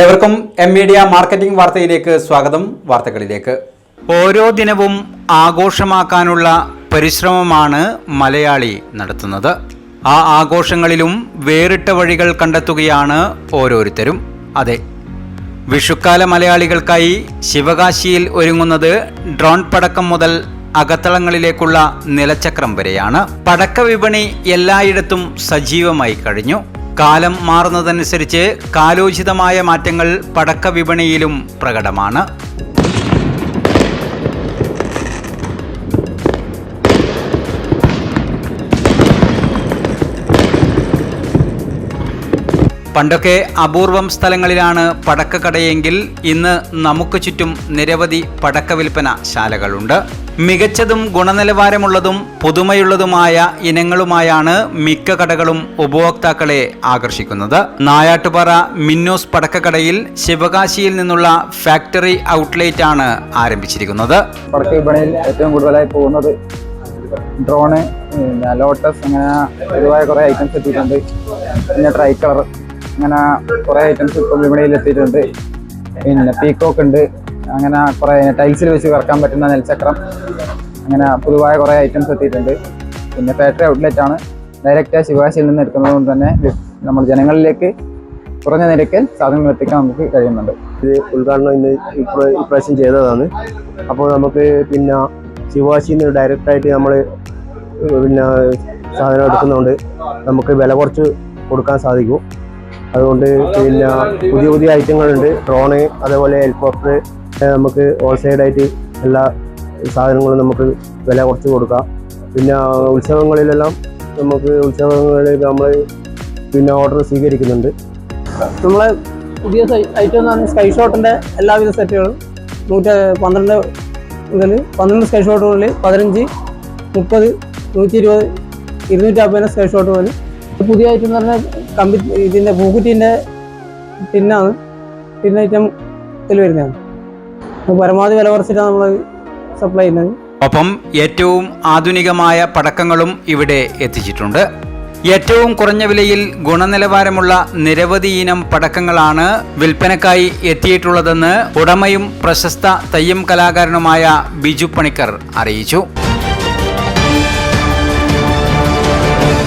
ഏവർക്കും M media marketing വാർത്തയിലേക്ക് സ്വാഗതം. വാർത്തകളിലേക്ക്. ഓരോ ദിനവും ആഘോഷമാക്കാനുള്ള പരിശ്രമമാണ് മലയാളി നടത്തുന്നത്. ആ ആഘോഷങ്ങളിലും വേറിട്ട വഴികൾ കണ്ടെത്തുകയാണ് ഓരോരുത്തരും. അതെ വിഷുക്കാല മലയാളികൾക്കായി ശിവകാശിയിൽ ഒരുങ്ങുന്നത് ഡ്രോൺ പടക്കം മുതൽ അകത്തളങ്ങളിലേക്കുള്ള നിലച്ചക്രം വരെയാണ്. പടക്ക വിപണി എല്ലായിടത്തും സജീവമായി കഴിഞ്ഞു. കാലം മാറുന്നതനുസരിച്ച് കാലോചിതമായ മാറ്റങ്ങൾ പടക്ക വിപണിയിലും പ്രകടമാണ് പണ്ടൊക്കെ അപൂർവം സ്ഥലങ്ങളിലാണ് പടക്കക്കടയെങ്കിൽ ഇന്ന് നമുക്ക് ചുറ്റും നിരവധി പടക്ക വിൽപ്പന ശാലകളുണ്ട്. മികച്ചതും ഗുണനിലവാരമുള്ളതും പുതുമയുള്ളതുമായ ഇനങ്ങളുമായാണ് മിക്ക കടകളും ഉപഭോക്താക്കളെ ആകർഷിക്കുന്നത്. നായാട്ടുപാറ മിന്നോസ് പടക്കക്കടയിൽ ശിവകാശിയിൽ നിന്നുള്ള ഫാക്ടറി ഔട്ട്ലെറ്റ് ആണ് ആരംഭിച്ചിരിക്കുന്നത്. പടക്ക വിപണിയിൽ ഏറ്റവും കൂടുതലായി പോകുന്നത് ഡ്രോണ് ലോട്ടസ് അങ്ങനെ പൊതുവായ കുറേ ഐറ്റംസ് എത്തിയിട്ടുണ്ട്. പിന്നെ ട്രൈ കളർ അങ്ങനെ കുറേ ഐറ്റംസ് ഇപ്പം വിപണിയിൽ എത്തിയിട്ടുണ്ട് പിന്നെ പീക്കോക്ക് ഉണ്ട്. അങ്ങനെ കുറേ ടൈൽസിൽ വെച്ച് കറക്കാൻ പറ്റുന്ന നെൽച്ചക്രം അങ്ങനെ പൊതുവായ കുറേ ഐറ്റംസ് എത്തിയിട്ടുണ്ട്. പിന്നെ ഫാക്ടറി ഔട്ട്ലെറ്റ് ആണ്. ഡയറക്റ്റ് ശിവകാശിയിൽ നിന്ന് എടുക്കുന്നത് കൊണ്ട് തന്നെ നമ്മൾ ജനങ്ങളിലേക്ക് കുറഞ്ഞ നിരക്കിൽ സാധനങ്ങൾ എത്തിക്കാൻ നമുക്ക് കഴിയുന്നുണ്ട്. ഇത് ഉദ്ഘാടനം ഇന്ന് ഇപ്ര- ഇപ്രാവശ്യം ചെയ്തതാണ്. അപ്പോൾ നമുക്ക് പിന്നെ ശിവാശിയിൽ നിന്ന് ഡയറക്റ്റായിട്ട് നമ്മൾ പിന്നെ സാധനം എടുക്കുന്നതുകൊണ്ട് നമുക്ക് വില കുറച്ച് കൊടുക്കാൻ സാധിക്കും. അതുകൊണ്ട് പിന്നെ പുതിയ പുതിയ ഐറ്റങ്ങളുണ്ട്. ഡ്രോണ് അതേപോലെ ഹെലികോപ്റ്റർ നമുക്ക് ഹോൾസെയിലായിട്ട് എല്ലാ സാധനങ്ങളും നമുക്ക് വില കുറച്ച് കൊടുക്കാം. പിന്നെ ഉത്സവങ്ങളിലെല്ലാം നമുക്ക് ഉത്സവങ്ങളിൽ നമ്മൾ പിന്നെ ഓർഡർ സ്വീകരിക്കുന്നുണ്ട്. നമ്മൾ പുതിയ ഐറ്റം എന്ന് പറഞ്ഞാൽ സ്കൈ ഷോട്ടിന്റെ എല്ലാവിധ സെറ്റുകളും നൂറ്റി പന്ത്രണ്ട് മുതൽ പന്ത്രണ്ട് സ്കൈ ഷോട്ട് മുതൽ പതിനഞ്ച് മുപ്പത് നൂറ്റി ഇരുപത് ഇരുന്നൂറ്റി അമ്പതിന് സ്കൈ ഷോട്ട് മുതൽ പുതിയ ഐറ്റം എന്ന് പറഞ്ഞാൽ കമ്പി ഇതിന്റെ പൂക്കുറ്റീന്റെ ടിന്നാണ് ടിന്ന ഐറ്റം ഇതിൽ വരുന്നതാണ്. പരമാവധി വില കുറച്ചിട്ടാണ് നമ്മൾ സപ്ലൈ ചെയ്യുന്നത്. ഒപ്പം ഏറ്റവും ആധുനികമായ പടക്കങ്ങളും ഇവിടെ എത്തിച്ചിട്ടുണ്ട്. ഏറ്റവും കുറഞ്ഞ വിലയിൽ ഗുണനിലവാരമുള്ള നിരവധി ഇനം പടക്കങ്ങളാണ് വിൽപ്പനക്കായി എത്തിയിട്ടുള്ളതെന്ന് ഉടമയും പ്രശസ്ത തെയ്യം കലാകാരനുമായ ബിജു പണിക്കർ അറിയിച്ചു.